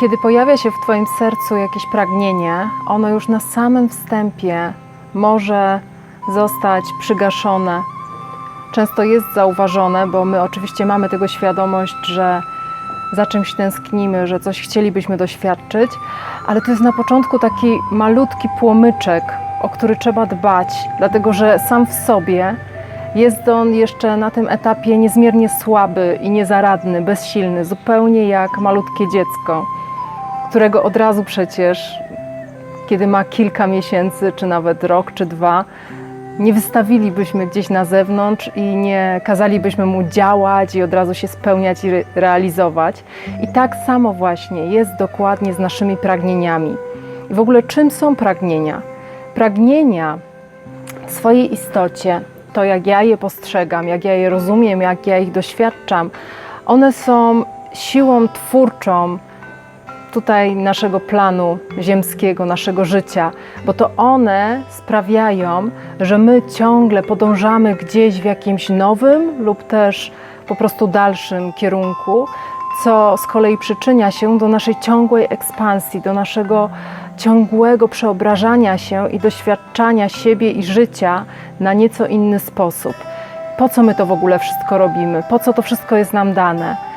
Kiedy pojawia się w Twoim sercu jakieś pragnienie, ono już na samym wstępie może zostać przygaszone. Często jest zauważone, bo my oczywiście mamy tego świadomość, że za czymś tęsknimy, że coś chcielibyśmy doświadczyć, ale to jest na początku taki malutki płomyczek, o który trzeba dbać, dlatego że sam w sobie jest on jeszcze na tym etapie niezmiernie słaby i niezaradny, bezsilny, zupełnie jak malutkie dziecko, którego od razu przecież, kiedy ma kilka miesięcy, czy nawet rok, czy dwa, nie wystawilibyśmy gdzieś na zewnątrz i nie kazalibyśmy mu działać i od razu się spełniać i re- realizować. I tak samo właśnie jest dokładnie z naszymi pragnieniami. I w ogóle czym są pragnienia? Pragnienia w swojej istocie, to jak ja je postrzegam, jak ja je rozumiem, jak ja ich doświadczam, one są siłą twórczą tutaj naszego planu ziemskiego, naszego życia, bo to one sprawiają, że my ciągle podążamy gdzieś w jakimś nowym lub też po prostu dalszym kierunku, co z kolei przyczynia się do naszej ciągłej ekspansji, do naszego ciągłego przeobrażania się i doświadczania siebie i życia na nieco inny sposób. Po co my to w ogóle wszystko robimy? Po co to wszystko jest nam dane?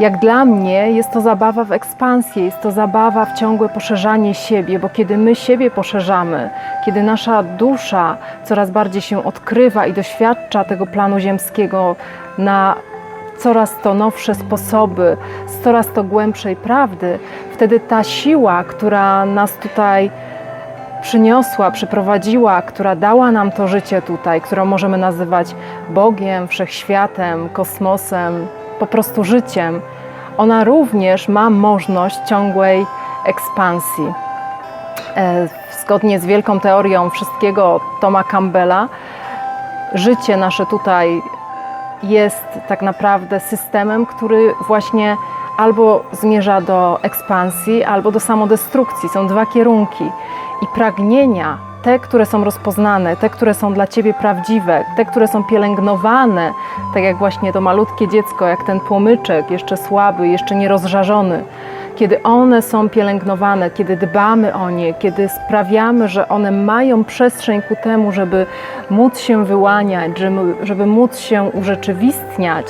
Jak dla mnie jest to zabawa w ekspansję, jest to zabawa w ciągłe poszerzanie siebie, bo kiedy my siebie poszerzamy, kiedy nasza dusza coraz bardziej się odkrywa i doświadcza tego planu ziemskiego na coraz to nowsze sposoby, z coraz to głębszej prawdy, wtedy ta siła, która nas tutaj przyniosła, przyprowadziła, która dała nam to życie tutaj, którą możemy nazywać Bogiem, wszechświatem, kosmosem, po prostu życiem, ona również ma możliwość ciągłej ekspansji. E, Zgodnie z wielką teorią wszystkiego Toma Campbella, życie nasze tutaj jest tak naprawdę systemem, który właśnie albo zmierza do ekspansji, albo do samodestrukcji. Są dwa kierunki. I pragnienia, te, które są rozpoznane, te, które są dla ciebie prawdziwe, te, które są pielęgnowane, tak jak właśnie to malutkie dziecko, jak ten płomyczek, jeszcze słaby, jeszcze nierozżarzony, kiedy one są pielęgnowane, kiedy dbamy o nie, kiedy sprawiamy, że one mają przestrzeń ku temu, żeby móc się wyłaniać, żeby, żeby móc się urzeczywistniać,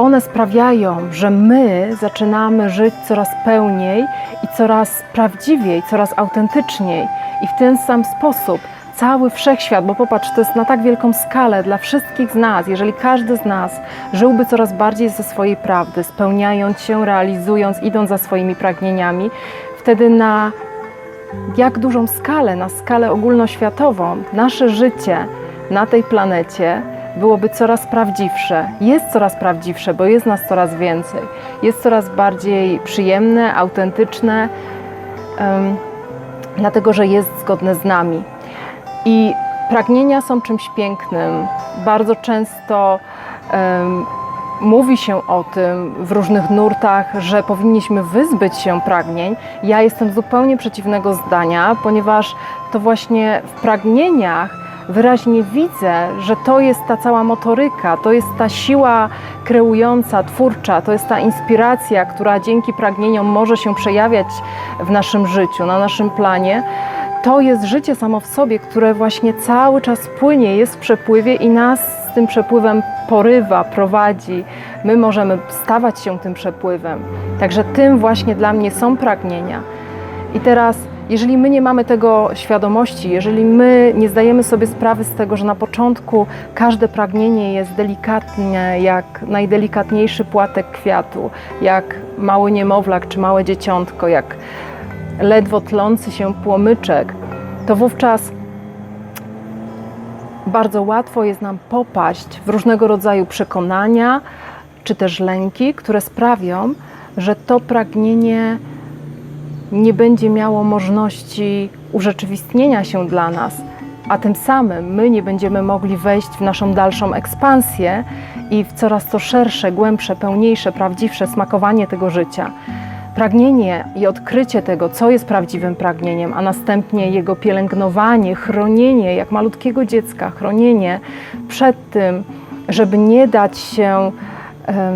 one sprawiają, że my zaczynamy żyć coraz pełniej i coraz prawdziwiej, coraz autentyczniej. I w ten sam sposób cały wszechświat, bo popatrz, to jest na tak wielką skalę dla wszystkich z nas, jeżeli każdy z nas żyłby coraz bardziej ze swojej prawdy, spełniając się, realizując, idąc za swoimi pragnieniami, wtedy na jak dużą skalę, na skalę ogólnoświatową, nasze życie na tej planecie byłoby coraz prawdziwsze. Jest coraz prawdziwsze, bo jest nas coraz więcej. Jest coraz bardziej przyjemne, autentyczne, em, dlatego że jest zgodne z nami. I pragnienia są czymś pięknym. Bardzo często em, mówi się o tym w różnych nurtach, że powinniśmy wyzbyć się pragnień. Ja jestem zupełnie przeciwnego zdania, ponieważ to właśnie w pragnieniach wyraźnie widzę, że to jest ta cała motoryka, to jest ta siła kreująca, twórcza, to jest ta inspiracja, która dzięki pragnieniom może się przejawiać w naszym życiu, na naszym planie. To jest życie samo w sobie, które właśnie cały czas płynie, jest w przepływie i nas z tym przepływem porywa, prowadzi. My możemy stawać się tym przepływem. Także tym właśnie dla mnie są pragnienia. I teraz, jeżeli my nie mamy tego świadomości, jeżeli my nie zdajemy sobie sprawy z tego, że na początku każde pragnienie jest delikatne, jak najdelikatniejszy płatek kwiatu, jak mały niemowlak czy małe dzieciątko, jak ledwo tlący się płomyczek, to wówczas bardzo łatwo jest nam popaść w różnego rodzaju przekonania czy też lęki, które sprawią, że to pragnienie nie będzie miało możliwości urzeczywistnienia się dla nas, a tym samym my nie będziemy mogli wejść w naszą dalszą ekspansję i w coraz to szersze, głębsze, pełniejsze, prawdziwsze smakowanie tego życia. Pragnienie i odkrycie tego, co jest prawdziwym pragnieniem, a następnie jego pielęgnowanie, chronienie, jak malutkiego dziecka, chronienie przed tym, żeby nie dać się em,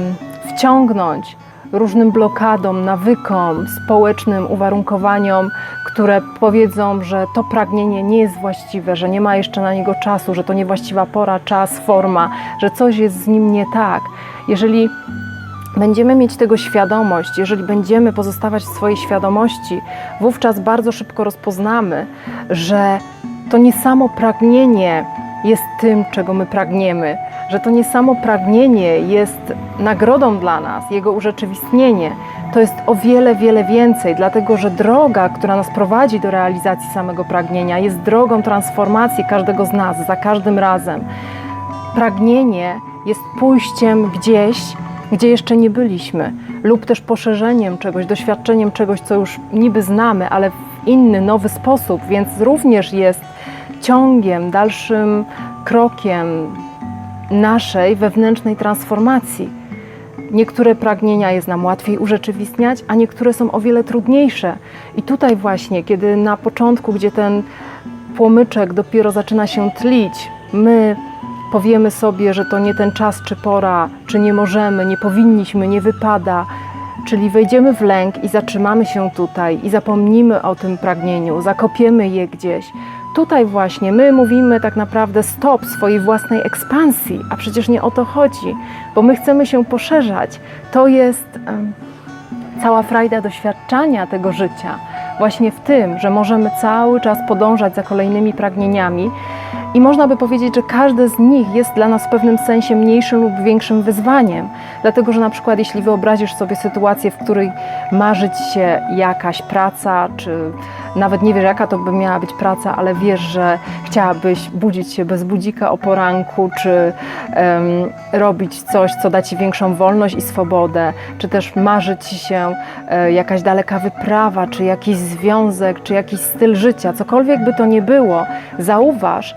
wciągnąć różnym blokadom, nawykom, społecznym uwarunkowaniom, które powiedzą, że to pragnienie nie jest właściwe, że nie ma jeszcze na niego czasu, że to niewłaściwa pora, czas, forma, że coś jest z nim nie tak. Jeżeli będziemy mieć tego świadomość, jeżeli będziemy pozostawać w swojej świadomości, wówczas bardzo szybko rozpoznamy, że to nie samo pragnienie jest tym, czego my pragniemy, że to nie samo pragnienie jest nagrodą dla nas, jego urzeczywistnienie. To jest o wiele, wiele więcej, dlatego że droga, która nas prowadzi do realizacji samego pragnienia, jest drogą transformacji każdego z nas za każdym razem. Pragnienie jest pójściem gdzieś, gdzie jeszcze nie byliśmy, lub też poszerzeniem czegoś, doświadczeniem czegoś, co już niby znamy, ale w inny, nowy sposób, więc również jest ciągiem, dalszym krokiem naszej wewnętrznej transformacji. Niektóre pragnienia jest nam łatwiej urzeczywistniać, a niektóre są o wiele trudniejsze. I tutaj właśnie, kiedy na początku, gdzie ten płomyczek dopiero zaczyna się tlić, my powiemy sobie, że to nie ten czas czy pora, czy nie możemy, nie powinniśmy, nie wypada, czyli wejdziemy w lęk i zatrzymamy się tutaj i zapomnimy o tym pragnieniu, zakopiemy je gdzieś. Tutaj właśnie my mówimy tak naprawdę stop swojej własnej ekspansji, a przecież nie o to chodzi, bo my chcemy się poszerzać. To jest cała frajda doświadczania tego życia, właśnie w tym, że możemy cały czas podążać za kolejnymi pragnieniami i można by powiedzieć, że każde z nich jest dla nas w pewnym sensie mniejszym lub większym wyzwaniem. Dlatego, że na przykład jeśli wyobrazisz sobie sytuację, w której marzyć się jakaś praca, czy nawet nie wiesz, jaka to by miała być praca, ale wiesz, że chciałabyś budzić się bez budzika o poranku, czy em, robić coś, co da ci większą wolność i swobodę, czy też marzy ci się e, jakaś daleka wyprawa, czy jakiś związek, czy jakiś styl życia, cokolwiek by to nie było, zauważ,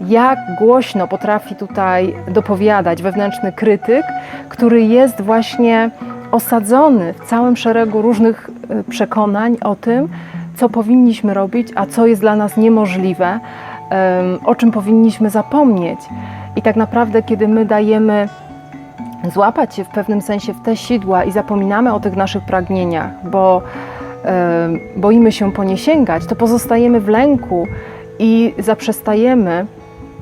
jak głośno potrafi tutaj dopowiadać wewnętrzny krytyk, który jest właśnie osadzony w całym szeregu różnych e, przekonań o tym, co powinniśmy robić, a co jest dla nas niemożliwe, em, o czym powinniśmy zapomnieć. I tak naprawdę, kiedy my dajemy złapać się w pewnym sensie w te sidła i zapominamy o tych naszych pragnieniach, bo boimy się po nie sięgać, to pozostajemy w lęku i zaprzestajemy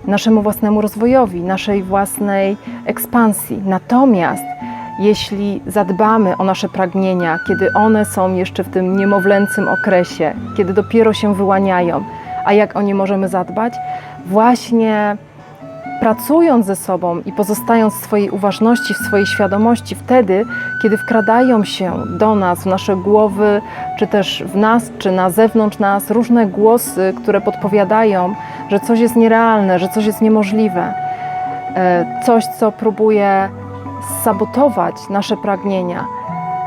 naszemu własnemu rozwojowi, naszej własnej ekspansji. Natomiast jeśli zadbamy o nasze pragnienia, kiedy one są jeszcze w tym niemowlęcym okresie, kiedy dopiero się wyłaniają, a jak o nie możemy zadbać? Właśnie pracując ze sobą i pozostając w swojej uważności, w swojej świadomości, wtedy, kiedy wkradają się do nas, w nasze głowy, czy też w nas, czy na zewnątrz nas różne głosy, które podpowiadają, że coś jest nierealne, że coś jest niemożliwe, e, coś, co próbuje sabotować nasze pragnienia.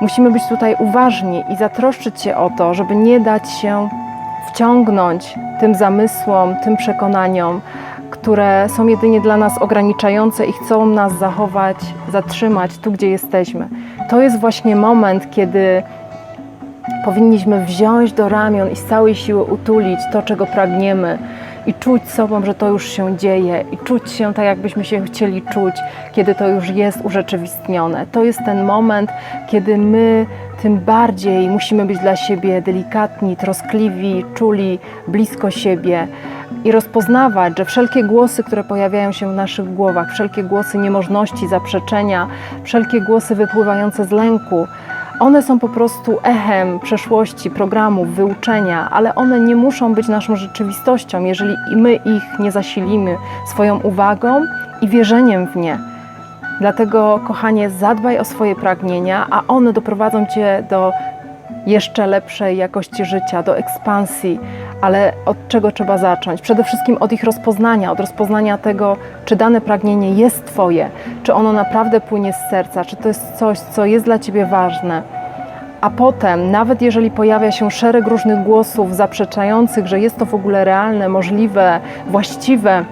Musimy być tutaj uważni i zatroszczyć się o to, żeby nie dać się wciągnąć tym zamysłom, tym przekonaniom, które są jedynie dla nas ograniczające i chcą nas zachować, zatrzymać tu, gdzie jesteśmy. To jest właśnie moment, kiedy powinniśmy wziąć do ramion i z całej siły utulić to, czego pragniemy i czuć sobą, że to już się dzieje i czuć się tak, jakbyśmy się chcieli czuć, kiedy to już jest urzeczywistnione. To jest ten moment, kiedy my tym bardziej musimy być dla siebie delikatni, troskliwi, czuli, blisko siebie i rozpoznawać, że wszelkie głosy, które pojawiają się w naszych głowach, wszelkie głosy niemożności, zaprzeczenia, wszelkie głosy wypływające z lęku, one są po prostu echem przeszłości, programów, wyuczenia, ale one nie muszą być naszą rzeczywistością, jeżeli my ich nie zasilimy swoją uwagą i wierzeniem w nie. Dlatego, kochanie, zadbaj o swoje pragnienia, a one doprowadzą cię do jeszcze lepszej jakości życia, do ekspansji. Ale od czego trzeba zacząć? Przede wszystkim od ich rozpoznania, od rozpoznania tego, czy dane pragnienie jest Twoje, czy ono naprawdę płynie z serca, czy to jest coś, co jest dla Ciebie ważne. A potem, nawet jeżeli pojawia się szereg różnych głosów zaprzeczających, że jest to w ogóle realne, możliwe, właściwe,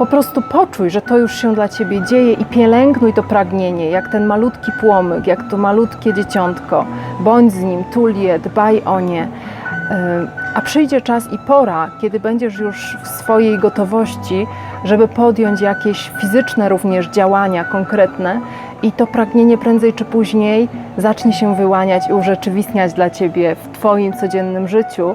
po prostu poczuj, że to już się dla Ciebie dzieje i pielęgnuj to pragnienie, jak ten malutki płomyk, jak to malutkie dzieciątko. Bądź z nim, tul je, dbaj o nie. Yy, A przyjdzie czas i pora, kiedy będziesz już w swojej gotowości, żeby podjąć jakieś fizyczne również działania konkretne i to pragnienie prędzej czy później zacznie się wyłaniać i urzeczywistniać dla ciebie w Twoim codziennym życiu,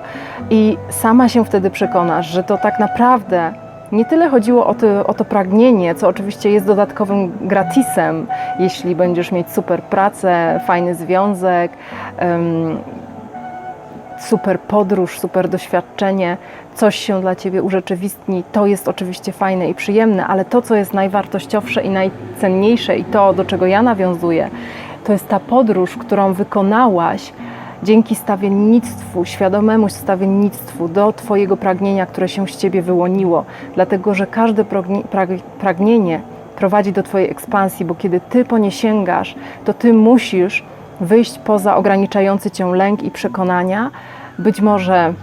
i sama się wtedy przekonasz, że to tak naprawdę nie tyle chodziło o to, o to pragnienie, co oczywiście jest dodatkowym gratisem, jeśli będziesz mieć super pracę, fajny związek. super podróż, super doświadczenie, coś się dla Ciebie urzeczywistni, to jest oczywiście fajne i przyjemne, ale to, co jest najwartościowsze i najcenniejsze i to, do czego ja nawiązuję, to jest ta podróż, którą wykonałaś dzięki stawiennictwu, świadomemu stawiennictwu do Twojego pragnienia, które się z Ciebie wyłoniło. Dlatego, że każde pragnie- prag- pragnienie prowadzi do Twojej ekspansji, bo kiedy Ty po nie sięgasz, to Ty musisz wyjść poza ograniczający Cię lęk i przekonania. Być może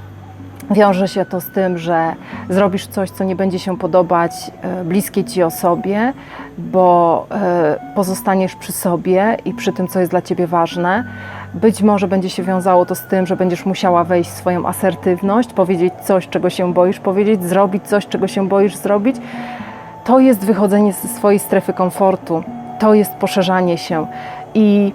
wiąże się to z tym, że zrobisz coś, co nie będzie się podobać e, bliskiej Ci osobie, bo e, pozostaniesz przy sobie i przy tym, co jest dla Ciebie ważne. Być może będzie się wiązało to z tym, że będziesz musiała wejść w swoją asertywność, powiedzieć coś, czego się boisz powiedzieć, zrobić coś, czego się boisz zrobić. To jest wychodzenie ze swojej strefy komfortu, to jest poszerzanie się. I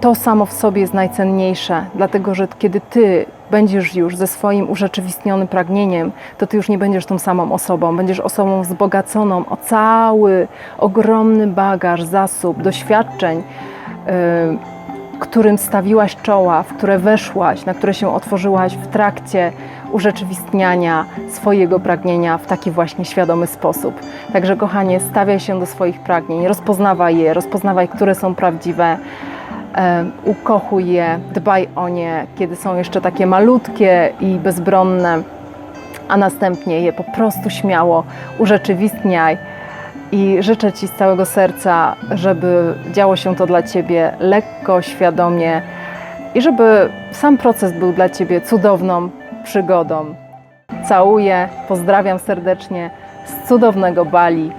to samo w sobie jest najcenniejsze, dlatego że kiedy ty będziesz już ze swoim urzeczywistnionym pragnieniem, to ty już nie będziesz tą samą osobą, będziesz osobą wzbogaconą o cały ogromny bagaż, zasób, doświadczeń, yy, którym stawiłaś czoła, w które weszłaś, na które się otworzyłaś w trakcie urzeczywistniania swojego pragnienia w taki właśnie świadomy sposób. Także, kochanie, stawiaj się do swoich pragnień, rozpoznawaj je, rozpoznawaj, które są prawdziwe, ukochuj je, dbaj o nie, kiedy są jeszcze takie malutkie i bezbronne, a następnie je po prostu śmiało urzeczywistniaj. I życzę Ci z całego serca, żeby działo się to dla Ciebie lekko, świadomie i żeby sam proces był dla Ciebie cudowną przygodą. Całuję, pozdrawiam serdecznie z cudownego Bali.